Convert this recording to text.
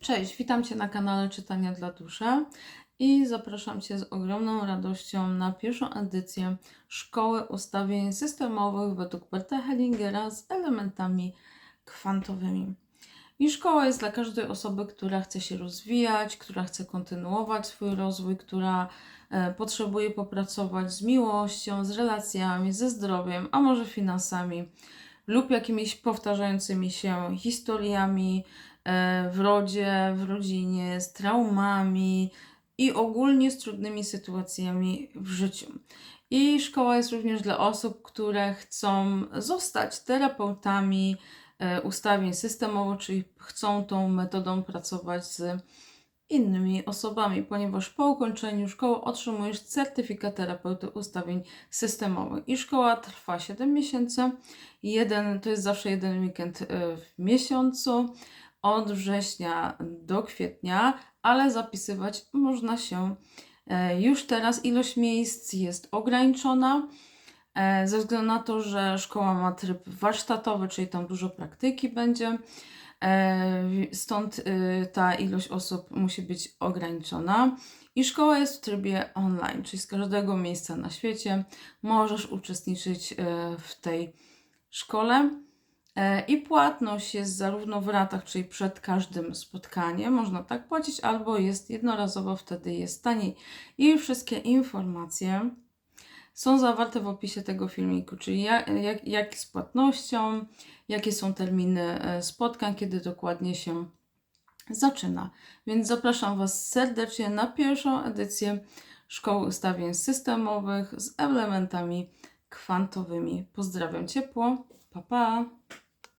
Cześć, witam Cię na kanale Czytania dla Duszy i zapraszam Cię z ogromną radością na pierwszą edycję Szkoły Ustawień Systemowych według Berta Hellingera z elementami kwantowymi. I szkoła jest dla każdej osoby, która chce się rozwijać, która chce kontynuować swój rozwój, która e, potrzebuje popracować z miłością, z relacjami, ze zdrowiem, a może finansami lub jakimiś powtarzającymi się historiami e, w rodzie, w rodzinie, z traumami i ogólnie z trudnymi sytuacjami w życiu. I szkoła jest również dla osób, które chcą zostać terapeutami e, ustawień systemowo, czyli chcą tą metodą pracować z innymi osobami, ponieważ po ukończeniu szkoły otrzymujesz certyfikat terapeuty ustawień systemowych. I szkoła trwa 7 miesięcy. Jeden, to jest zawsze jeden weekend e, w miesiącu, od września do kwietnia, ale zapisywać można się e, już teraz. Ilość miejsc jest ograniczona. e, Ze względu na to, że szkoła ma tryb warsztatowy, czyli tam dużo praktyki będzie, Stąd y, ta ilość osób musi być ograniczona. I szkoła jest w trybie online, czyli z każdego miejsca na świecie możesz uczestniczyć y, w tej szkole. E, I płatność jest zarówno w ratach, czyli przed każdym spotkaniem, można tak płacić, albo jest jednorazowo, wtedy jest taniej. I wszystkie informacje są zawarte w opisie tego filmiku, czyli jak, jak, jak z płatnością, jakie są terminy e, spotkań, kiedy dokładnie się zaczyna. Więc zapraszam Was serdecznie na pierwszą edycję Szkoły Ustawień Systemowych z elementami kwantowymi. Pozdrawiam ciepło. Pa, pa.